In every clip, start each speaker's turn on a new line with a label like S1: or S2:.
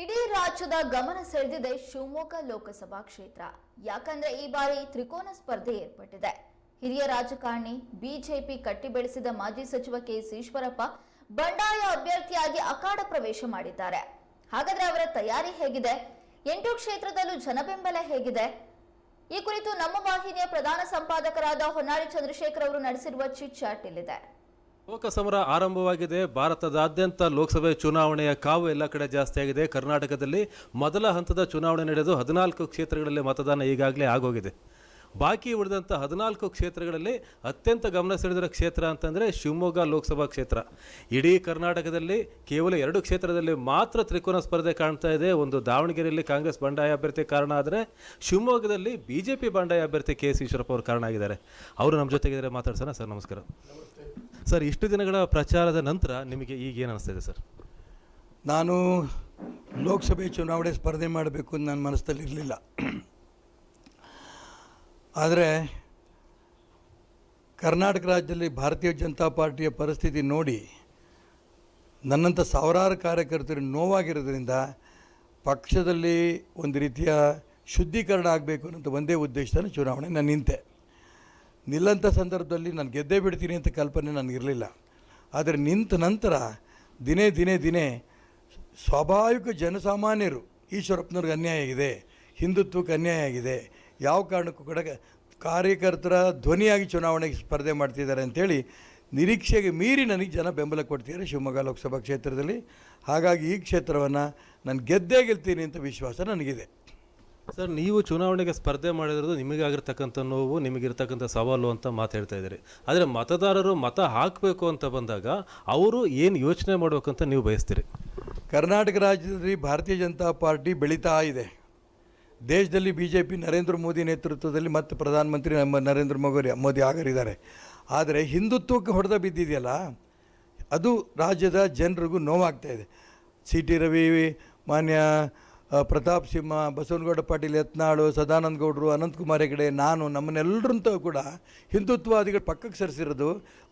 S1: ಇಡೀ ರಾಜ್ಯದ ಗಮನ ಸೆಳೆದಿದೆ ಶಿವಮೊಗ್ಗ ಲೋಕಸಭಾ ಕ್ಷೇತ್ರ. ಯಾಕಂದ್ರೆ ಈ ಬಾರಿ ತ್ರಿಕೋನ ಸ್ಪರ್ಧೆ ಏರ್ಪಟ್ಟಿದೆ. ಹಿರಿಯ ರಾಜಕಾರಣಿ ಬಿಜೆಪಿ ಕಟ್ಟಿ ಬೆಳೆಸಿದ ಮಾಜಿ ಸಚಿವ ಕೆಎಸ್ ಈಶ್ವರಪ್ಪ ಬಂಡಾಯ ಅಭ್ಯರ್ಥಿಯಾಗಿ ಅಖಾಡ ಪ್ರವೇಶ ಮಾಡಿದ್ದಾರೆ. ಹಾಗಾದ್ರೆ ಅವರ ತಯಾರಿ ಹೇಗಿದೆ? ಎಂಟು ಕ್ಷೇತ್ರದಲ್ಲೂ ಜನಬೆಂಬಲ ಹೇಗಿದೆ? ಈ ಕುರಿತು ನಮ್ಮ ವಾಹಿನಿಯ ಪ್ರಧಾನ ಸಂಪಾದಕರಾದ ಹೊನ್ನಾಳಿ ಚಂದ್ರಶೇಖರ್ ಅವರು ನಡೆಸಿರುವ ಚಿಟ್ ಚಾಟ್ ಇಲ್ಲಿದೆ
S2: ಲೋಕಸಮರ ಆರಂಭವಾಗಿದೆ. ಭಾರತದಾದ್ಯಂತ ಲೋಕಸಭೆ ಚುನಾವಣೆಯ ಕಾವು ಎಲ್ಲ ಕಡೆ ಜಾಸ್ತಿ ಆಗಿದೆ. ಕರ್ನಾಟಕದಲ್ಲಿ ಮೊದಲ ಹಂತದ ಚುನಾವಣೆ ನಡೆದು ಹದಿನಾಲ್ಕು ಕ್ಷೇತ್ರಗಳಲ್ಲಿ ಮತದಾನ ಈಗಾಗಲೇ ಆಗೋಗಿದೆ. ಬಾಕಿ ಉಳಿದಂಥ ಹದಿನಾಲ್ಕು ಕ್ಷೇತ್ರಗಳಲ್ಲಿ ಅತ್ಯಂತ ಗಮನ ಸೆಳೆದಿರೋ ಕ್ಷೇತ್ರ ಅಂತಂದರೆ ಶಿವಮೊಗ್ಗ ಲೋಕಸಭಾ ಕ್ಷೇತ್ರ. ಇಡೀ ಕರ್ನಾಟಕದಲ್ಲಿ ಕೇವಲ ಎರಡು ಕ್ಷೇತ್ರದಲ್ಲಿ ಮಾತ್ರ ತ್ರಿಕೋನ ಸ್ಪರ್ಧೆ ಕಾಣ್ತಾ ಇದೆ. ಒಂದು ದಾವಣಗೆರೆಯಲ್ಲಿ ಕಾಂಗ್ರೆಸ್ ಬಂಡಾಯ ಅಭ್ಯರ್ಥಿ ಕಾರಣ ಆದರೆ ಶಿವಮೊಗ್ಗದಲ್ಲಿ ಬಿ ಜೆ ಪಿ ಬಂಡಾಯ ಅಭ್ಯರ್ಥಿ ಕೆ ಎಸ್ ಈಶ್ವರಪ್ಪ ಅವರು ಕಾರಣ ಆಗಿದ್ದಾರೆ. ಅವರು ನಮ್ಮ ಜೊತೆಗಿದ್ದಾರೆ, ಮಾತಾಡ್ಸೋಣ. ಸರ್, ನಮಸ್ಕಾರ. ಸರ್, ಇಷ್ಟು ದಿನಗಳ ಪ್ರಚಾರದ ನಂತರ ನಿಮಗೆ ಈಗ ಏನು ಅನಿಸ್ತಾ ಇದೆ ಸರ್?
S3: ನಾನು ಲೋಕಸಭೆ ಚುನಾವಣೆ ಸ್ಪರ್ಧೆ ಮಾಡಬೇಕು ಅಂತ ನನ್ನ ಮನಸ್ಸಲ್ಲಿ ಇರಲಿಲ್ಲ. ಆದರೆ ಕರ್ನಾಟಕ ರಾಜ್ಯದಲ್ಲಿ ಭಾರತೀಯ ಜನತಾ ಪಾರ್ಟಿಯ ಪರಿಸ್ಥಿತಿ ನೋಡಿ ನನ್ನಂಥ ಸಾವಿರಾರು ಕಾರ್ಯಕರ್ತರು ನೋವಾಗಿರೋದ್ರಿಂದ ಪಕ್ಷದಲ್ಲಿ ಒಂದು ರೀತಿಯ ಶುದ್ಧೀಕರಣ ಆಗಬೇಕು ಅನ್ನೋಂಥ ಒಂದೇ ಉದ್ದೇಶದಲ್ಲಿ ಚುನಾವಣೆ ನಾನು ನಿಂತೆ ನಿಲ್ಲಂಥ ಸಂದರ್ಭದಲ್ಲಿ ನಾನು ಗೆದ್ದೇ ಬಿಡ್ತೀನಿ ಅಂತ ಕಲ್ಪನೆ ನನಗಿರಲಿಲ್ಲ. ಆದರೆ ನಿಂತ ನಂತರ ದಿನೇ ದಿನೇ ದಿನೇ ಸ್ವಾಭಾವಿಕ ಜನಸಾಮಾನ್ಯರು ಈಶ್ವರಪ್ಪನವ್ರಿಗೆ ಅನ್ಯಾಯ ಆಗಿದೆ, ಹಿಂದುತ್ವಕ್ಕೆ ಅನ್ಯಾಯ ಆಗಿದೆ, ಯಾವ ಕಾರಣಕ್ಕೂ ಕೂಡ ಕಾರ್ಯಕರ್ತರ ಧ್ವನಿಯಾಗಿ ಚುನಾವಣೆಗೆ ಸ್ಪರ್ಧೆ ಮಾಡ್ತಿದ್ದಾರೆ ಅಂಥೇಳಿ ನಿರೀಕ್ಷೆಗೆ ಮೀರಿ ನನಗೆ ಜನ ಬೆಂಬಲ ಕೊಡ್ತಿದ್ದಾರೆ ಶಿವಮೊಗ್ಗ ಲೋಕಸಭಾ ಕ್ಷೇತ್ರದಲ್ಲಿ. ಹಾಗಾಗಿ ಈ ಕ್ಷೇತ್ರವನ್ನು ನಾನು ಗೆದ್ದೇ ಗೆಲ್ತೀನಿ ಅಂತ ವಿಶ್ವಾಸ ನನಗಿದೆ.
S2: ಸರ್, ನೀವು ಚುನಾವಣೆಗೆ ಸ್ಪರ್ಧೆ ಮಾಡಿರೋದು ನಿಮಗಾಗಿರ್ತಕ್ಕಂಥ ನೋವು, ನಿಮಗಿರ್ತಕ್ಕಂಥ ಸವಾಲು ಅಂತ ಮಾತಾಡ್ತಾ ಇದ್ದೀರಿ. ಆದರೆ ಮತದಾರರು ಮತ ಹಾಕಬೇಕು ಅಂತ ಬಂದಾಗ ಅವರು ಏನು ಯೋಚನೆ ಮಾಡಬೇಕಂತ ನೀವು ಬಯಸ್ತೀರಿ?
S3: ಕರ್ನಾಟಕ ರಾಜ್ಯದಲ್ಲಿ ಭಾರತೀಯ ಜನತಾ ಪಾರ್ಟಿ ಬೆಳೀತಾ ಇದೆ. ದೇಶದಲ್ಲಿ B J P Narendra Modi ನೇತೃತ್ವದಲ್ಲಿ ಮತ್ತೆ ಪ್ರಧಾನಮಂತ್ರಿ ನಮ್ಮ ನರೇಂದ್ರ ಮೋದಿ ಮೋದಿ ಆಗರಿದ್ದಾರೆ ಆದರೆ ಹಿಂದುತ್ವಕ್ಕೆ ಹೊಡೆದ ಬಿದ್ದಿದೆಯಲ್ಲ, ಅದು ರಾಜ್ಯದ ಜನರಿಗೂ ನೋವಾಗ್ತಾ ಇದೆ. ಸಿ ಟಿ ರವಿ, ಮಾನ್ಯ ಪ್ರತಾಪ್ ಸಿಂಹ, ಬಸವನಗೌಡ ಪಾಟೀಲ್ ಯತ್ನಾಳು, ಸದಾನಂದ ಗೌಡರು ಅನಂತಕುಮಾರ್ ಹೆಗಡೆ, ನಾನು, ನಮ್ಮನ್ನೆಲ್ಲರಂತೂ ಕೂಡ ಹಿಂದುತ್ವವಾದಿಗಳು ಪಕ್ಕಕ್ಕೆ ಸರಿಸಿರೋದು,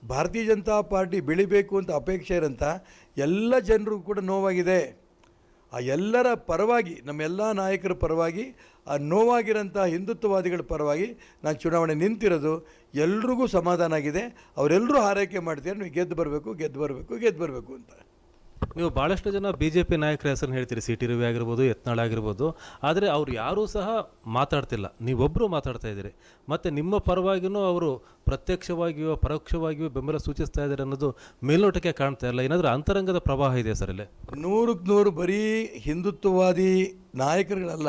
S3: ಭಾರತೀಯ ಜನತಾ ಪಾರ್ಟಿ ಬೆಳಿಬೇಕು ಅಂತ ಅಪೇಕ್ಷೆ ಇರೋಂಥ ಎಲ್ಲ ಜನರಿಗೂ ಕೂಡ ನೋವಾಗಿದೆ. ಆ ಎಲ್ಲರ ಪರವಾಗಿ ನಮ್ಮೆಲ್ಲ ನಾಯಕರ ಪರವಾಗಿ, ಆ ನೋವಾಗಿರೋಂಥ ಹಿಂದುತ್ವವಾದಿಗಳ ಪರವಾಗಿ ನಾನು ಚುನಾವಣೆ ನಿಂತಿರೋದು, ಎಲ್ರಿಗೂ ಸಮಾಧಾನ ಆಗಿದೆ. ಅವರೆಲ್ಲರೂ ಆರೈಕೆ ಮಾಡ್ತೀರ ನೀವು ಗೆದ್ದು ಬರಬೇಕು ಗೆದ್ದು ಬರಬೇಕು ಗೆದ್ದು ಬರಬೇಕು ಅಂತ.
S2: ನೀವು ಭಾಳಷ್ಟು ಜನ ಬಿ ಜೆ ಪಿ ನಾಯಕರ ಹೆಸರನ್ನು ಹೇಳ್ತೀರಿ. ಸಿ ಟಿ ರವಿ ಆಗಿರ್ಬೋದು, ಯತ್ನಾಳ್ ಆಗಿರ್ಬೋದು. ಆದರೆ ಅವ್ರು ಯಾರೂ ಸಹ ಮಾತಾಡ್ತಿಲ್ಲ. ನೀವೊಬ್ಬರು ಮಾತಾಡ್ತಾ ಇದ್ದೀರಿ. ಮತ್ತು ನಿಮ್ಮ ಪರವಾಗಿಯೂ ಅವರು ಪ್ರತ್ಯಕ್ಷವಾಗಿಯೋ, ಪರೋಕ್ಷವಾಗಿಯೋ ಬೆಂಬಲ ಸೂಚಿಸ್ತಾ ಇದ್ದಾರೆ ಅನ್ನೋದು ಮೇಲ್ನೋಟಕ್ಕೆ ಕಾಣ್ತಾ ಇಲ್ಲ. ಏನಾದರೂ ಅಂತರಂಗದ ಪ್ರವಾಹ ಇದೆ ಸರ್ ಇಲ್ಲಿ?
S3: ನೂರಕ್ಕೆ ನೂರು ಬರೀ ಹಿಂದುತ್ವವಾದಿ ನಾಯಕರುಗಳಲ್ಲ.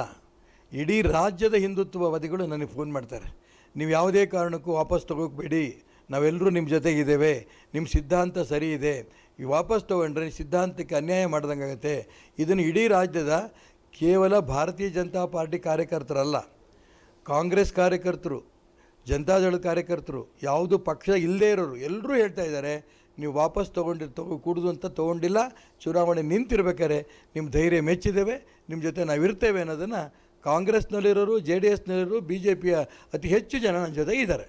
S3: ಇಡೀ ರಾಜ್ಯದ ಹಿಂದುತ್ವವಾದಿಗಳು ನನಗೆ ಫೋನ್ ಮಾಡ್ತಾರೆ. ನೀವು ಯಾವುದೇ ಕಾರಣಕ್ಕೂ ವಾಪಸ್ ತಗೋಬೇಡಿ ನಾವೆಲ್ಲರೂ ನಿಮ್ಮ ಜೊತೆಗಿದ್ದೇವೆ. ನಿಮ್ಮ ಸಿದ್ಧಾಂತ ಸರಿ ಇದೆ. ಈ ವಾಪಸ್ ತೊಗೊಂಡ್ರೆ ಸಿದ್ಧಾಂತಕ್ಕೆ ಅನ್ಯಾಯ ಮಾಡ್ದಂಗಾಗತ್ತೆ. ಇದನ್ನು ಇಡೀ ರಾಜ್ಯದ ಕೇವಲ ಭಾರತೀಯ ಜನತಾ ಪಾರ್ಟಿ ಕಾರ್ಯಕರ್ತರಲ್ಲ, ಕಾಂಗ್ರೆಸ್ ಕಾರ್ಯಕರ್ತರು ಜನತಾದಳ ಕಾರ್ಯಕರ್ತರು, ಯಾವುದು ಪಕ್ಷ ಇಲ್ಲದೇ ಇರೋರು ಎಲ್ಲರೂ ಹೇಳ್ತಾ ಇದ್ದಾರೆ, ನೀವು ವಾಪಸ್ ತೊಗೊಂಡಿ ತಗೋ ಕೂಡುದು ಅಂತ ತೊಗೊಂಡಿಲ್ಲ, ಚುನಾವಣೆ ನಿಂತಿರ್ಬೇಕಾದ್ರೆ ನಿಮ್ಮ ಧೈರ್ಯ ಮೆಚ್ಚಿದ್ದೇವೆ ನಿಮ್ಮ ಜೊತೆ ನಾವು ಇರ್ತೇವೆ ಅನ್ನೋದನ್ನು ಕಾಂಗ್ರೆಸ್ನಲ್ಲಿರೋರು, ಜೆ ಡಿ ಎಸ್ನಲ್ಲಿರೋರು, ಬಿ ಜೆ ಪಿಯ ಅತಿ ಹೆಚ್ಚು ಜನ ನನ್ನ ಜೊತೆ ಇದ್ದಾರೆ.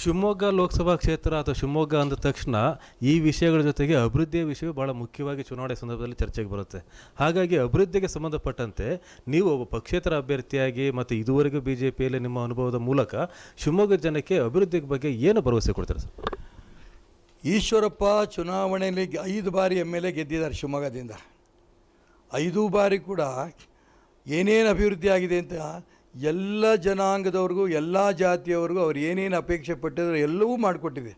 S2: ಶಿವಮೊಗ್ಗ ಲೋಕಸಭಾ ಕ್ಷೇತ್ರ ಅಥವಾ ಶಿವಮೊಗ್ಗ ಅಂದ ತಕ್ಷಣ ಈ ವಿಷಯಗಳ ಜೊತೆಗೆ ಅಭಿವೃದ್ಧಿಯ ವಿಷಯ ಭಾಳ ಮುಖ್ಯವಾಗಿ ಚುನಾವಣೆ ಸಂದರ್ಭದಲ್ಲಿ ಚರ್ಚೆಗೆ ಬರುತ್ತೆ. ಹಾಗಾಗಿ ಅಭಿವೃದ್ಧಿಗೆ ಸಂಬಂಧಪಟ್ಟಂತೆ ನೀವು ಒಬ್ಬ ಪಕ್ಷೇತರ ಅಭ್ಯರ್ಥಿಯಾಗಿ ಮತ್ತು ಇದುವರೆಗೂ ಬಿ ಜೆ ಪಿಯಲ್ಲಿ ನಿಮ್ಮ ಅನುಭವದ ಮೂಲಕ ಶಿವಮೊಗ್ಗ ಜನಕ್ಕೆ ಅಭಿವೃದ್ಧಿ ಬಗ್ಗೆ ಏನು ಭರವಸೆ ಕೊಡ್ತಾರೆ ಸರ್?
S3: ಈಶ್ವರಪ್ಪ ಚುನಾವಣೆಯಲ್ಲಿ ಐದು ಬಾರಿ ಎಂ ಎಲ್ ಎ ಗೆದ್ದಿದ್ದಾರೆ ಶಿವಮೊಗ್ಗದಿಂದ. ಐದು ಬಾರಿ ಕೂಡ ಏನೇನು ಅಭಿವೃದ್ಧಿ ಆಗಿದೆ ಅಂತ ಎಲ್ಲ ಜನಾಂಗದವ್ರಿಗೂ, ಎಲ್ಲ ಜಾತಿಯವ್ರಿಗೂ ಅವ್ರು ಏನೇನು ಅಪೇಕ್ಷೆ ಪಟ್ಟಿದ್ರು ಎಲ್ಲವೂ ಮಾಡಿಕೊಟ್ಟಿದೆ.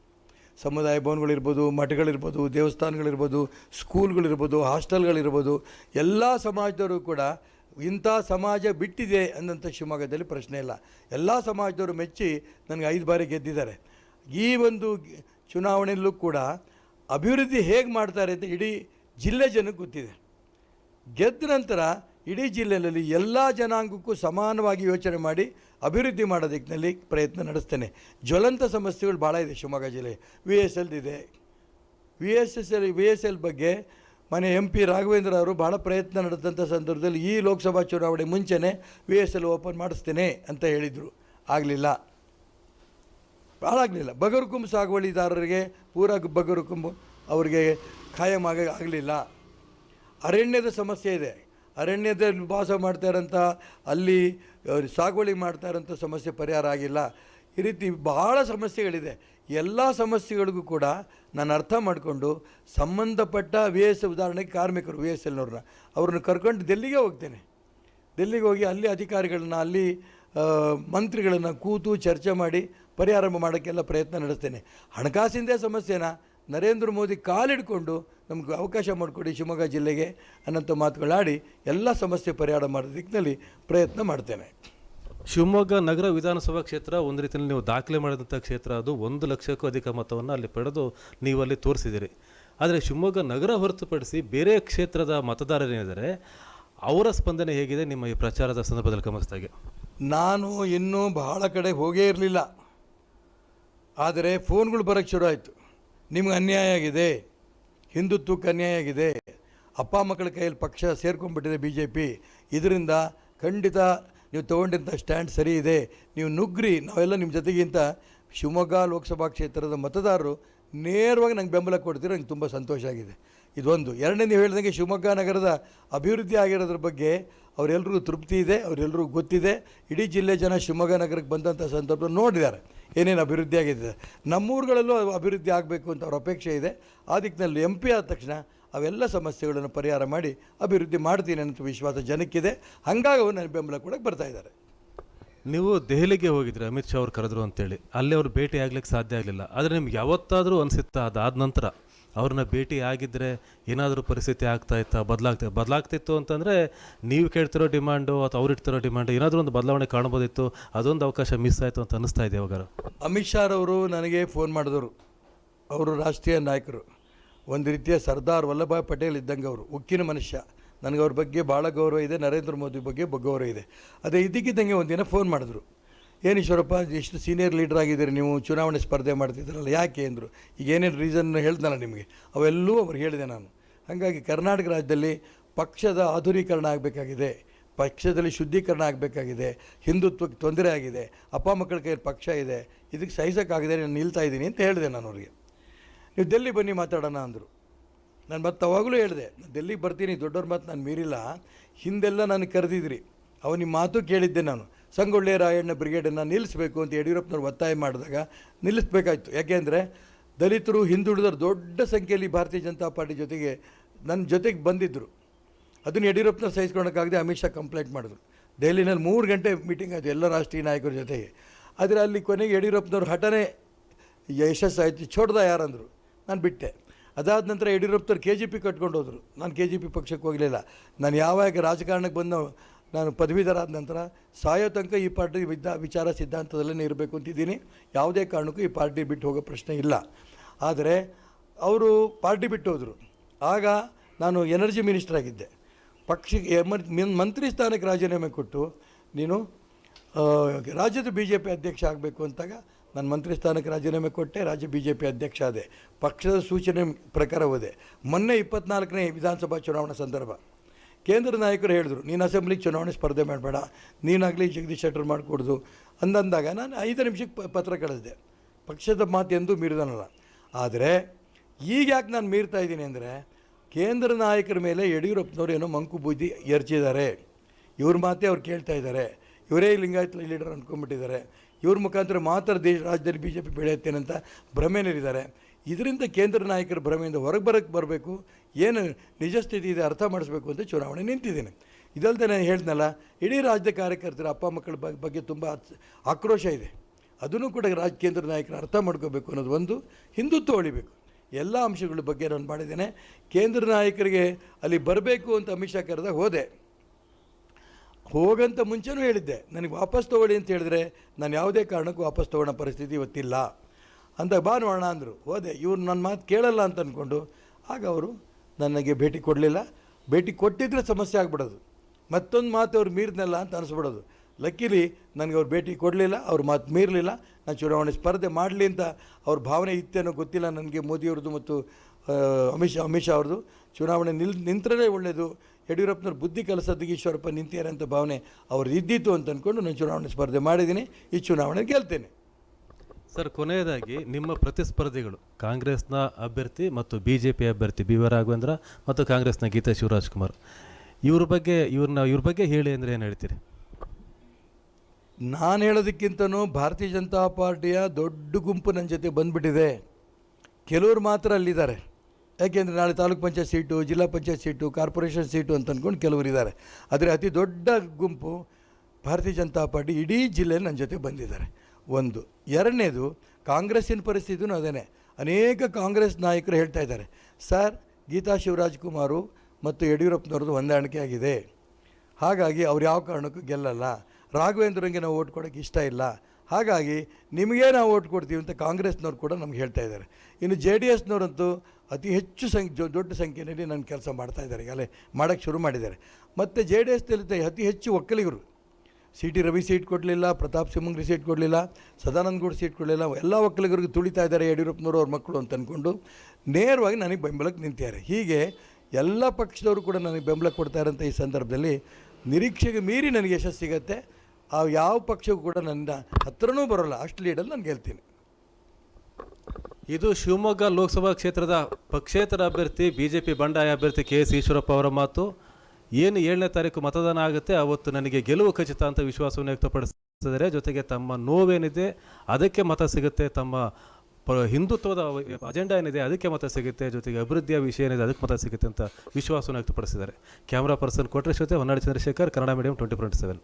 S3: ಸಮುದಾಯ ಭವನಗಳಿರ್ಬೋದು, ಮಠಗಳಿರ್ಬೋದು, ದೇವಸ್ಥಾನಗಳಿರ್ಬೋದು, ಸ್ಕೂಲ್ಗಳಿರ್ಬೋದು, ಹಾಸ್ಟೆಲ್ಗಳಿರ್ಬೋದು, ಎಲ್ಲ ಸಮಾಜದವರು ಕೂಡ ಇಂಥ ಸಮಾಜ ಬಿಟ್ಟಿದೆ ಅಂದಂಥ ಶಿವಮೊಗ್ಗದಲ್ಲಿ ಪ್ರಶ್ನೆ ಇಲ್ಲ. ಎಲ್ಲ ಸಮಾಜದವರು ಮೆಚ್ಚಿ ನನಗೆ ಐದು ಬಾರಿ ಗೆದ್ದಿದ್ದಾರೆ. ಈ ಒಂದು ಚುನಾವಣೆಯಲ್ಲೂ ಕೂಡ ಅಭಿವೃದ್ಧಿ ಹೇಗೆ ಮಾಡ್ತಾರೆ ಅಂತ ಇಡೀ ಜಿಲ್ಲೆ ಜನಕ್ಕೆ ಗೊತ್ತಿದೆ. ಗೆದ್ದ ನಂತರ ಇಡೀ ಜಿಲ್ಲೆಯಲ್ಲಿ ಎಲ್ಲ ಜನಾಂಗಕ್ಕೂ ಸಮಾನವಾಗಿ ಯೋಚನೆ ಮಾಡಿ ಅಭಿವೃದ್ಧಿ ಮಾಡೋ ದಿಕ್ಕಿನಲ್ಲಿ ಪ್ರಯತ್ನ ನಡೆಸ್ತೇನೆ. ಜ್ವಲಂತ ಸಮಸ್ಯೆಗಳು ಭಾಳ ಇದೆ ಶಿವಮೊಗ್ಗ ಜಿಲ್ಲೆ. V S ಎಲ್ದಿದೆ V S S L V S L ಬಗ್ಗೆ ಮನೆ ಎಂ ಪಿ ರಾಘವೇಂದ್ರ ಅವರು ಭಾಳ ಪ್ರಯತ್ನ ನಡೆದಂಥ ಸಂದರ್ಭದಲ್ಲಿ ಈ ಲೋಕಸಭಾ ಚುನಾವಣೆ ಮುಂಚೆನೇ ವಿ ಎಸ್ ಎಲ್ ಓಪನ್ ಮಾಡಿಸ್ತೇನೆ ಅಂತ ಹೇಳಿದರು. ಆಗಲಿಲ್ಲ. ಹಾಳಾಗಲಿಲ್ಲ ಬಗರು ಕುಂಬ ಸಾಗುವಳಿದಾರರಿಗೆ ಪೂರ ಬಗರುಕುಂಬ ಅವರಿಗೆ ಖಾಯಂ ಆಗ ಆಗಲಿಲ್ಲ. ಅರಣ್ಯದ ಸಮಸ್ಯೆ ಇದೆ. ಅರಣ್ಯದಲ್ಲಿ ವಾಸ ಮಾಡ್ತಾ ಇರೋಂಥ, ಅಲ್ಲಿ ಸಾಗುವಳಿ ಮಾಡ್ತಾ ಇರೋಂಥ ಸಮಸ್ಯೆ ಪರಿಹಾರ ಆಗಿಲ್ಲ. ಈ ರೀತಿ ಭಾಳ ಸಮಸ್ಯೆಗಳಿದೆ. ಎಲ್ಲ ಸಮಸ್ಯೆಗಳಿಗೂ ಕೂಡ ನಾನು ಅರ್ಥ ಮಾಡಿಕೊಂಡು ಸಂಬಂಧಪಟ್ಟ ವಿ ಎಸ್ ಉದಾಹರಣೆಗೆ ಕಾರ್ಮಿಕರು ವಿ ಎಸ್ ಎಲ್ನವ್ರನ್ನ ಅವ್ರನ್ನ ಕರ್ಕೊಂಡು ದೆಲ್ಲಿಗೆ ಹೋಗ್ತೇನೆ. ದೆಲ್ಲಿಗೆ ಹೋಗಿ ಅಲ್ಲಿ ಅಧಿಕಾರಿಗಳನ್ನ, ಅಲ್ಲಿ ಮಂತ್ರಿಗಳನ್ನು ಕೂತು ಚರ್ಚೆ ಮಾಡಿ ಪರಿಹಾರ ಮಾಡೋಕ್ಕೆಲ್ಲ ಪ್ರಯತ್ನ ನಡೆಸ್ತೇನೆ. ಹಣಕಾಸಿಂದೇ ಸಮಸ್ಯೆನ? ನರೇಂದ್ರ ಮೋದಿ ಕಾಲಿಡ್ಕೊಂಡು ನಮಗೆ ಅವಕಾಶ ಮಾಡಿಕೊಡಿ ಶಿವಮೊಗ್ಗ ಜಿಲ್ಲೆಗೆ ಅನ್ನೋಂಥ ಮಾತುಗಳಾಡಿ ಎಲ್ಲ ಸಮಸ್ಯೆ ಪರಿಹಾರ ಮಾಡೋ ದಿಕ್ಕಿನಲ್ಲಿ ಪ್ರಯತ್ನ ಮಾಡ್ತೇನೆ.
S2: ಶಿವಮೊಗ್ಗ ನಗರ ವಿಧಾನಸಭಾ ಕ್ಷೇತ್ರ ಒಂದು ರೀತಿಯಲ್ಲಿ ನೀವು ದಾಖಲೆ ಮಾಡಿದಂಥ ಕ್ಷೇತ್ರ ಅದು ಒಂದು ಲಕ್ಷಕ್ಕೂ ಅಧಿಕ ಮತವನ್ನು ಅಲ್ಲಿ ಪಡೆದು ನೀವು ಅಲ್ಲಿ ತೋರಿಸಿದ್ದೀರಿ. ಆದರೆ ಶಿವಮೊಗ್ಗ ನಗರ ಹೊರತುಪಡಿಸಿ ಬೇರೆ ಕ್ಷೇತ್ರದ ಮತದಾರರೇನಿದ್ದಾರೆ ಅವರ ಸ್ಪಂದನೆ ಹೇಗಿದೆ ನಿಮ್ಮ ಈ ಪ್ರಚಾರದ ಸಂದರ್ಭದಲ್ಲಿ ಗಮನಿಸಿದಾಗೆ?
S3: ನಾನು ಇನ್ನೂ ಬಹಳ ಕಡೆ ಹೋಗೇ ಇರಲಿಲ್ಲ. ಆದರೆ ಫೋನ್ಗಳು ಬರೋಕ್ಕೆ ಶುರು ಆಯಿತು. ನಿಮ್ಗೆ ಅನ್ಯಾಯ ಆಗಿದೆ, ಹಿಂದುತ್ವಕ್ಕೆ ಅನ್ಯಾಯ ಆಗಿದೆ, ಅಪ್ಪ ಮಕ್ಕಳ ಕೈಯಲ್ಲಿ ಪಕ್ಷ ಸೇರ್ಕೊಂಡ್ಬಿಟ್ಟಿದೆ ಬಿ ಜೆ ಪಿ ಇದರಿಂದ ಖಂಡಿತ ನೀವು ತೊಗೊಂಡಿಂಥ ಸ್ಟ್ಯಾಂಡ್ ಸರಿ ಇದೆ, ನೀವು ನುಗ್ಗ್ರಿ, ನಾವೆಲ್ಲ ನಿಮ್ಮ ಜೊತೆಗಿಂತ ಶಿವಮೊಗ್ಗ ಲೋಕಸಭಾ ಕ್ಷೇತ್ರದ ಮತದಾರರು ನೇರವಾಗಿ ನಂಗೆ ಬೆಂಬಲ ಕೊಡ್ತೀರ, ನಂಗೆ ತುಂಬ ಸಂತೋಷ ಆಗಿದೆ. ಇದೊಂದು. ಎರಡನೇ ನೀವು ಹೇಳ್ದಂಗೆ ಶಿವಮೊಗ್ಗ ನಗರದ ಅಭಿವೃದ್ಧಿ ಆಗಿರೋದ್ರ ಬಗ್ಗೆ ಅವರೆಲ್ಲರಿಗೂ ತೃಪ್ತಿ ಇದೆ ಅವರೆಲ್ಲರಿಗೂ ಗೊತ್ತಿದೆ. ಇಡೀ ಜಿಲ್ಲೆ ಜನ ಶಿವಮೊಗ್ಗ ನಗರಕ್ಕೆ ಬಂದಂಥ ಸಂದರ್ಭ ನೋಡಿದ್ದಾರೆ. ಏನೇನು ಅಭಿವೃದ್ಧಿ ಆಗಿದೆ? ನಮ್ಮೂರುಗಳಲ್ಲೂ ಅಭಿವೃದ್ಧಿ ಆಗಬೇಕು ಅಂತ ಅವ್ರ ಅಪೇಕ್ಷೆ ಇದೆ. ಆ ದಿಕ್ಕಿನಲ್ಲಿ ಎಂ ಪಿ ಆದ ತಕ್ಷಣ ಅವೆಲ್ಲ ಸಮಸ್ಯೆಗಳನ್ನು ಪರಿಹಾರ ಮಾಡಿ ಅಭಿವೃದ್ಧಿ ಮಾಡ್ತೀನಿ ಅನ್ನೋ ವಿಶ್ವಾಸ ಜನಕ್ಕಿದೆ. ಹಾಗಾಗಿ ಅವರು ಬೆಂಬಲ ಕೂಡ ಬರ್ತಾ ಇದ್ದಾರೆ.
S2: ನೀವು ದೆಹಲಿಗೆ ಹೋಗಿದ್ರಿ ಅಮಿತ್ ಶಾ ಅವ್ರು ಕರೆದ್ರು ಅಂತೇಳಿ. ಅಲ್ಲಿ ಅವ್ರು ಭೇಟಿ ಆಗ್ಲಿಕ್ಕೆ ಸಾಧ್ಯ ಆಗಲಿಲ್ಲ. ಆದರೆ ನಿಮ್ಗೆ ಯಾವತ್ತಾದರೂ ಅನಿಸುತ್ತಾ ಅದಾದ ನಂತರ? ಅವ್ರನ್ನ ಭೇಟಿ ಆಗಿದ್ದರೆ ಏನಾದರೂ ಪರಿಸ್ಥಿತಿ ಆಗ್ತಾ ಇತ್ತಾ? ಬದಲಾಗ್ತಾ ಬದಲಾಗ್ತಿತ್ತು ಅಂತಂದರೆ ನೀವು ಕೇಳ್ತಿರೋ ಡಿಮ್ಯಾಂಡು ಅಥವಾ ಅವ್ರು ಇಡ್ತಿರೋ ಡಿಮಾಂಡು ಏನಾದರೂ ಒಂದು ಬದಲಾವಣೆ ಕಾಣ್ಬೋದಿತ್ತು, ಅದೊಂದು ಅವಕಾಶ ಮಿಸ್ ಆಯಿತು ಅಂತ ಅನ್ನಿಸ್ತಾ ಇದೆ ಇವಾಗ?
S3: ಅಮಿತ್ ಶಾ ಅವರು ನನಗೆ ಫೋನ್ ಮಾಡಿದವರು ಅವರು ರಾಷ್ಟ್ರೀಯ ನಾಯಕರು. ಒಂದು ರೀತಿಯ ಸರ್ದಾರ್ ವಲ್ಲಭಾಯ್ ಪಟೇಲ್ ಇದ್ದಂಗೆ ಅವರು. ಉಕ್ಕಿನ ಮನುಷ್ಯ. ನನಗೆ ಅವ್ರ ಬಗ್ಗೆ ಭಾಳ ಗೌರವ ಇದೆ. ನರೇಂದ್ರ ಮೋದಿ ಬಗ್ಗೆ ಗೌರವ ಇದೆ. ಅದೇ ಇದಕ್ಕಿದ್ದಂಗೆ ಒಂದಿನ ಫೋನ್ ಮಾಡಿದ್ರು. ಏನು ಈಶ್ವರಪ್ಪ ಎಷ್ಟು ಸೀನಿಯರ್ ಲೀಡರ್ ಆಗಿದ್ದೀರಿ, ನೀವು ಚುನಾವಣೆ ಸ್ಪರ್ಧೆ ಮಾಡ್ತಿದ್ದೀರಲ್ಲ, ಯಾಕೆ ಅಂದರು? ಈಗ ಏನೇನು ರೀಸನ್ ಹೇಳ್ದಲ್ಲ ನಿಮಗೆ? ಅವೆಲ್ಲವೂ ಅವ್ರು ಹೇಳಿದೆ ನಾನು. ಹಾಗಾಗಿ ಕರ್ನಾಟಕ ರಾಜ್ಯದಲ್ಲಿ ಪಕ್ಷದ ಆಧುನೀಕರಣ ಆಗಬೇಕಾಗಿದೆ. ಪಕ್ಷದಲ್ಲಿ ಶುದ್ಧೀಕರಣ ಆಗಬೇಕಾಗಿದೆ. ಹಿಂದುತ್ವಕ್ಕೆ ತೊಂದರೆ ಆಗಿದೆ. ಅಪ್ಪ ಮಕ್ಕಳ ಕೈಯಲ್ಲಿ ಪಕ್ಷ ಇದೆ. ಇದಕ್ಕೆ ಸಹಿಸೋಕ್ಕಾಗದೆ ನಾನು ನಿಲ್ತಾ ಇದ್ದೀನಿ ಅಂತ ಹೇಳಿದೆ ನಾನು ಅವ್ರಿಗೆ. ನೀವು ಡೆಲ್ಲಿ ಬನ್ನಿ ಮಾತಾಡೋಣ ಅಂದರು. ನಾನು ಮತ್ತೆ ಅವಾಗಲೂ ಹೇಳಿದೆ ನಾನು ಡೆಲ್ಲಿಗೆ ಬರ್ತೀನಿ, ದೊಡ್ಡವ್ರ ಮಾತು ನಾನು ಮೀರಿಲ್ಲ. ಹಿಂದೆಲ್ಲ ನಾನು ಕರೆದಿದ್ರಿ. ಅವ ನಿಮ್ಮ ಮಾತು ಕೇಳಿದ್ದೆ ನಾನು. ಸಂಗೊಳ್ಳಿ ರಾಯಣ್ಣ ಬ್ರಿಗೇಡನ್ನು ನಿಲ್ಲಿಸಬೇಕು ಅಂತ ಯಡಿಯೂರಪ್ಪನವ್ರು ಒತ್ತಾಯ ಮಾಡಿದಾಗ ನಿಲ್ಲಿಸ್ಬೇಕಾಯ್ತು. ಯಾಕೆಂದರೆ ದಲಿತರು, ಹಿಂದುಳಿದವರು ದೊಡ್ಡ ಸಂಖ್ಯೆಯಲ್ಲಿ ಭಾರತೀಯ ಜನತಾ ಪಾರ್ಟಿ ಜೊತೆಗೆ ನನ್ನ ಜೊತೆಗೆ ಬಂದಿದ್ದರು ಅದನ್ನು ಯಡಿಯೂರಪ್ಪನ ಸಹಿಸ್ಕೊಳಕ್ಕಾಗದೆ ಅಮಿತ್ ಶಾ ಕಂಪ್ಲೇಂಟ್ ಮಾಡಿದ್ರು. ದೆಹಲಿನಲ್ಲಿ ಮೂರು ಗಂಟೆ ಮೀಟಿಂಗ್ ಆಯಿತು ಎಲ್ಲ ರಾಷ್ಟ್ರೀಯ ನಾಯಕರ ಜೊತೆಗೆ. ಆದರೆ ಅಲ್ಲಿ ಕೊನೆಗೆ ಯಡಿಯೂರಪ್ಪನವ್ರು ಹಠನೇ ಯಶಸ್ಸಾಯಿತು ಚೋಡ್ದ ಯಾರಂದರು? ನಾನು ಬಿಟ್ಟೆ. ಅದಾದ ನಂತರ ಯಡಿಯೂರಪ್ಪನವ್ರು ಕೆ ಜಿ ಪಿ ಕಟ್ಕೊಂಡು ಹೋದರು ನಾನು ಕೆ ಜಿ ಪಿ ಪಕ್ಷಕ್ಕೆ ಹೋಗಲಿಲ್ಲ. ನಾನು ಯಾವಾಗ ರಾಜಕಾರಣಕ್ಕೆ ಬಂದು ನಾನು ಪದವೀಧರ ಆದ ನಂತರ ಸಾಯೋ ತನಕ ಈ ಪಾರ್ಟಿ ವಿದ್ಯಾ ವಿಚಾರ ಸಿದ್ಧಾಂತದಲ್ಲೇ ಇರಬೇಕು ಅಂತಿದ್ದೀನಿ. ಯಾವುದೇ ಕಾರಣಕ್ಕೂ ಈ ಪಾರ್ಟಿ ಬಿಟ್ಟು ಹೋಗೋ ಪ್ರಶ್ನೆ ಇಲ್ಲ. ಆದರೆ ಅವರು ಪಾರ್ಟಿ ಬಿಟ್ಟು ಹೋದರು. ಆಗ ನಾನು ಎನರ್ಜಿ ಮಿನಿಸ್ಟರ್ ಆಗಿದ್ದೆ. ಪಕ್ಷಕ್ಕೆ ಮಂತ್ರಿ ಸ್ಥಾನಕ್ಕೆ ರಾಜೀನಾಮೆ ಕೊಟ್ಟು ನೀನು ರಾಜ್ಯದ ಬಿ ಜೆ ಪಿ ಅಧ್ಯಕ್ಷ ಆಗಬೇಕು ಅಂತಾಗ ನಾನು ಮಂತ್ರಿ ಸ್ಥಾನಕ್ಕೆ ರಾಜೀನಾಮೆ ಕೊಟ್ಟೆ, ರಾಜ್ಯ ಬಿ ಜೆ ಪಿ ಅಧ್ಯಕ್ಷ ಆದೆ. ಪಕ್ಷದ ಸೂಚನೆ ಪ್ರಕಾರ ಹೋದೆ ಮೊನ್ನೆ ಇಪ್ಪತ್ನಾಲ್ಕನೇ ವಿಧಾನಸಭಾ ಚುನಾವಣಾ ಸಂದರ್ಭ. ಕೇಂದ್ರ ನಾಯಕರು ಹೇಳಿದ್ರು, ನೀನು ಅಸೆಂಬ್ಲಿಗೆ ಚುನಾವಣೆ ಸ್ಪರ್ಧೆ ಮಾಡಬೇಡ, ನೀನಾಗಲಿ ಜಗದೀಶ್ ಶೆಟ್ಟರ್ ಮಾಡಿಕೊಡ್ದು ಅಂದಂದಾಗ ನಾನು ಐದು ನಿಮಿಷಕ್ಕೆ ಪತ್ರ ಕಳಿಸಿದೆ. ಪಕ್ಷದ ಮಾತು ಎಂದೂ ಮೀರಿದನಲ್ಲ. ಆದರೆ ಈಗ ಯಾಕೆ ನಾನು ಮೀರ್ತಾ ಇದ್ದೀನಿ ಅಂದರೆ, ಕೇಂದ್ರ ನಾಯಕರ ಮೇಲೆ ಯಡಿಯೂರಪ್ಪನವ್ರು ಏನೋ ಮಂಕು ಬುದ್ಧಿ ಎರಚಿದ್ದಾರೆ. ಇವ್ರ ಮಾತೇ ಅವ್ರು ಕೇಳ್ತಾ ಇದ್ದಾರೆ. ಇವರೇ ಲಿಂಗಾಯತ್ ಲೀಡರ್ ಅಂದ್ಕೊಂಡ್ಬಿಟ್ಟಿದ್ದಾರೆ ಇವ್ರ ಮುಖಾಂತರ ಮಾತ್ರ ದೇಶ, ರಾಜ್ಯದಲ್ಲಿ ಬಿ ಜೆ ಪಿ ಬೆಳೆಯುತ್ತೇನೆ ಅಂತ ಭ್ರಮೆನಲ್ಲಿದ್ದಾರೆ ಇದರಿಂದ ಕೇಂದ್ರ ನಾಯಕರ ಭ್ರಮೆಯಿಂದ ಹೊರಗೆ ಬರೋಕ್ಕೆ ಬರಬೇಕು. ಏನು ನಿಜ ಸ್ಥಿತಿ ಇದೆ, ಅರ್ಥ ಮಾಡಿಸ್ಬೇಕು ಅಂತ ಚುನಾವಣೆ ನಿಂತಿದ್ದೇನೆ. ಇದಲ್ಲದೆ ನಾನು ಹೇಳ್ದನಲ್ಲ, ಇಡೀ ರಾಜ್ಯದ ಕಾರ್ಯಕರ್ತರ ಅಪ್ಪ ಮಕ್ಕಳ ಬಗ್- ಬಗ್ಗೆ ತುಂಬ ಆಕ್ರೋಶ ಇದೆ. ಅದನ್ನು ಕೂಡ ರಾಜ, ಕೇಂದ್ರ ನಾಯಕರು ಅರ್ಥ ಮಾಡ್ಕೋಬೇಕು ಅನ್ನೋದು ಒಂದು ಹಿಂದುತ್ವ ಉಳಿಬೇಕು. ಎಲ್ಲ ಅಂಶಗಳ ಬಗ್ಗೆ ನಾನು ಮಾಡಿದ್ದೇನೆ. ಕೇಂದ್ರ ನಾಯಕರಿಗೆ ಅಲ್ಲಿ ಬರಬೇಕು ಅಂತ ಅಮಿತ್ ಶಾ ಕರೆದಾಗ ಹೋದೆ. ಹೋಗಂತ ಮುಂಚೆನೂ ಹೇಳಿದ್ದೆ. ನನಗೆ ವಾಪಸ್ ತೊಗೊಳ್ಳಿ ಅಂತ ಹೇಳಿದ್ರೆ, ನಾನು ಯಾವುದೇ ಕಾರಣಕ್ಕೂ ವಾಪಸ್ ತೊಗೊಳ್ಳೋ ಪರಿಸ್ಥಿತಿ ಇವತ್ತಿಲ್ಲ. ಅಂತ ಬಾ ಅಂದರು. ಹೋದೆ, ಇವ್ರು ನನ್ನ ಮಾತು ಕೇಳಲ್ಲ ಅಂತ ಅಂದ್ಕೊಂಡು ಆಗ ಅವರು ನನಗೆ ಭೇಟಿ ಕೊಡಲಿಲ್ಲ. ಭೇಟಿ ಕೊಟ್ಟಿದ್ರೆ ಸಮಸ್ಯೆ ಆಗ್ಬಿಡೋದು. ಮತ್ತೊಂದು ಮಾತು ಅವ್ರು ಮೀರಿದ್ನಲ್ಲ ಅಂತ ಅನಿಸ್ಬಿಡೋದು. ಲಕ್ಕಿಲಿ ನನಗೆ ಅವ್ರು ಭೇಟಿ ಕೊಡಲಿಲ್ಲ, ಅವ್ರ ಮಾತು ಮೀರಲಿಲ್ಲ. ನಾನು ಚುನಾವಣೆ ಸ್ಪರ್ಧೆ ಮಾಡಲಿ ಅಂತ ಅವ್ರ ಭಾವನೆ ಇತ್ತೇನೋ ಗೊತ್ತಿಲ್ಲ ನನಗೆ ಮೋದಿಯವ್ರದ್ದು ಮತ್ತು ಅಮಿತ್ ಶಾ ಅಮಿತ್ ಶಾ ಅವ್ರದ್ದು ಚುನಾವಣೆ ನಿಲ್ ನಿಂತರೇ ಒಳ್ಳೆಯದು ಯಡಿಯೂರಪ್ಪನವ್ರ ಬುದ್ಧಿ ಕಲಿಸೋದಕ್ಕೆ ಈಶ್ವರಪ್ಪ ನಿಂತಿದ್ದಾರೆ ಅಂತ ಭಾವನೆ ಅವ್ರದ್ದು ಇದ್ದಿತ್ತು ಅಂತ ಅಂದ್ಕೊಂಡು ನಾನು ಚುನಾವಣೆ ಸ್ಪರ್ಧೆ ಮಾಡಿದ್ದೀನಿ. ಈ ಚುನಾವಣೆ ಗೆಲ್ತೇನೆ.
S2: ಸರ್, ಕೊನೆಯದಾಗಿ ನಿಮ್ಮ ಪ್ರತಿಸ್ಪರ್ಧಿಗಳು, ಕಾಂಗ್ರೆಸ್ನ ಅಭ್ಯರ್ಥಿ ಮತ್ತು ಬಿ ಜೆ ಪಿ ಅಭ್ಯರ್ಥಿ ಬಿ ವಿ ರಾಘವೇಂದ್ರ ಮತ್ತು ಕಾಂಗ್ರೆಸ್ನ ಗೀತಾ ಶಿವರಾಜ್ಕುಮಾರ್. ಇವ್ರ ಬಗ್ಗೆ, ಇವ್ರನ್ನ, ಇವ್ರ ಬಗ್ಗೆ ಹೇಳಿ ಅಂದರೆ ಏನು ಹೇಳ್ತೀರಿ?
S3: ನಾನು ಹೇಳೋದಕ್ಕಿಂತನೂ ಭಾರತೀಯ ಜನತಾ ಪಾರ್ಟಿಯ ದೊಡ್ಡ ಗುಂಪು ನನ್ನ ಜೊತೆ ಬಂದುಬಿಟ್ಟಿದೆ. ಕೆಲವರು ಮಾತ್ರ ಅಲ್ಲಿದ್ದಾರೆ. ಯಾಕೆಂದರೆ ನಾಳೆ ತಾಲೂಕ್ ಪಂಚಾಯತ್ ಸೀಟು, ಜಿಲ್ಲಾ ಪಂಚಾಯತ್ ಸೀಟು, ಕಾರ್ಪೊರೇಷನ್ ಸೀಟು ಅಂತ ಅಂದ್ಕೊಂಡು ಕೆಲವರು ಇದ್ದಾರೆ. ಆದರೆ ಅತಿ ದೊಡ್ಡ ಗುಂಪು ಭಾರತೀಯ ಜನತಾ ಪಾರ್ಟಿ ಇಡೀ ಜಿಲ್ಲೆಯಲ್ಲಿ ನನ್ನ ಜೊತೆ ಬಂದಿದ್ದಾರೆ. ಒಂದು. ಎರಡನೇದು, ಕಾಂಗ್ರೆಸ್ಸಿನ ಪರಿಸ್ಥಿತಿನೂ ಅದೇ ಅನೇಕ ಕಾಂಗ್ರೆಸ್ ನಾಯಕರು ಹೇಳ್ತಾ ಇದ್ದಾರೆ. ಸರ್, ಗೀತಾ ಶಿವರಾಜ್ ಕುಮಾರು ಮತ್ತು ಯಡಿಯೂರಪ್ಪನವ್ರದ್ದು ಹೊಂದಾಣಿಕೆ ಆಗಿದೆ ಹಾಗಾಗಿ ಅವ್ರು ಯಾವ ಕಾರಣಕ್ಕೂ ಗೆಲ್ಲಲ್ಲ. ರಾಘವೇಂದ್ರಂಗೆ ನಾವು ಓಟ್ ಕೊಡೋಕ್ಕೆ ಇಷ್ಟ ಇಲ್ಲ. ಹಾಗಾಗಿ ನಿಮಗೇ ನಾವು ಓಟ್ ಕೊಡ್ತೀವಿ ಅಂತ ಕಾಂಗ್ರೆಸ್ನವ್ರು ಕೂಡ ನಮ್ಗೆ ಹೇಳ್ತಾ ಇದ್ದಾರೆ. ಇನ್ನು ಜೆ ಡಿ ಎಸ್ನವರಂತೂ ಅತಿ ಹೆಚ್ಚು ಸಂಖ್ಯೆ ದೊಡ್ಡ ಸಂಖ್ಯೆಯಲ್ಲಿ ನನ್ನ ಕೆಲಸ ಮಾಡ್ತಾ ಇದ್ದಾರೆ. ಈಗಲೇ ಮಾಡೋಕ್ಕೆ ಶುರು ಮಾಡಿದ್ದಾರೆ. ಮತ್ತು ಜೆ ಡಿ ಅತಿ ಹೆಚ್ಚು ಒಕ್ಕಲಿಗರು ಸಿ ಟಿ ರವಿ ಸೀಟ್ ಕೊಡಲಿಲ್ಲ, ಪ್ರತಾಪ್ ಸಿಂಹಂಗ್ರಿ ಸೀಟ್ ಕೊಡಲಿಲ್ಲ, ಸದಾನಂದ ಗೌಡ ಸೀಟ್ ಕೊಡಲಿಲ್ಲ, ಎಲ್ಲ ಒಕ್ಕಲಿಗರಿಗೆ ತುಳಿತಾ ಇದ್ದಾರೆ ಯಡಿಯೂರಪ್ಪನವರು, ಅವ್ರ ಮಕ್ಕಳು ಅಂತ ಅಂದ್ಕೊಂಡು ನೇರವಾಗಿ ನನಗೆ ಬೆಂಬಲಕ್ಕೆ ನಿಂತಿದ್ದಾರೆ. ಹೀಗೆ ಎಲ್ಲ ಪಕ್ಷದವರು ಕೂಡ ನನಗೆ ಬೆಂಬಲ ಕೊಡ್ತಾರಂತ ಈ ಸಂದರ್ಭದಲ್ಲಿ ನಿರೀಕ್ಷೆಗೆ ಮೀರಿ ನನಗೆ ಯಶಸ್ಸು ಸಿಗತ್ತೆ. ಆ ಯಾವ ಪಕ್ಷಕ್ಕೂ ಕೂಡ ನನ್ನ ಹತ್ರನೂ ಬರೋಲ್ಲ, ಅಷ್ಟು ಲೀಡಲ್ಲಿ ನಾನು ಗೆಲ್ತೀನಿ.
S2: ಇದು ಶಿವಮೊಗ್ಗ ಲೋಕಸಭಾ ಕ್ಷೇತ್ರದ ಪಕ್ಷೇತರ ಅಭ್ಯರ್ಥಿ ಬಿ ಜೆ ಪಿ ಬಂಡಾಯ ಅಭ್ಯರ್ಥಿ ಕೆ ಎಸ್ ಈಶ್ವರಪ್ಪ ಅವರ ಮಾತು. ಏನು ಏಳನೇ ತಾರೀಕು ಮತದಾನ ಆಗುತ್ತೆ, ಅವತ್ತು ನನಗೆ ಗೆಲುವು ಖಚಿತ ಅಂತ ವಿಶ್ವಾಸವನ್ನು ವ್ಯಕ್ತಪಡಿಸಿದರೆ ಜೊತೆಗೆ ತಮ್ಮ ನೋವೇನಿದೆ, ಅದಕ್ಕೆ ಮತ ಸಿಗುತ್ತೆ, ತಮ್ಮ ಪ, ಹಿಂದುತ್ವದ ಅಜೆಂಡಾ ಏನಿದೆ, ಅದಕ್ಕೆ ಮತ ಸಿಗುತ್ತೆ, ಜೊತೆಗೆ ಅಭಿವೃದ್ಧಿಯ ವಿಷಯ ಏನಿದೆ, ಅದಕ್ಕೆ ಮತ ಸಿಗುತ್ತೆ ಅಂತ ವಿಶ್ವಾಸವನ್ನು ವ್ಯಕ್ತಪಡಿಸಿದ್ದಾರೆ. ಕ್ಯಾಮ್ರಾ ಪರ್ಸನ್ ಕೋಟ್ರೇಶ್ ಜೊತೆ Honnadi Chandrashekhar, Kannada medium twenty four seven.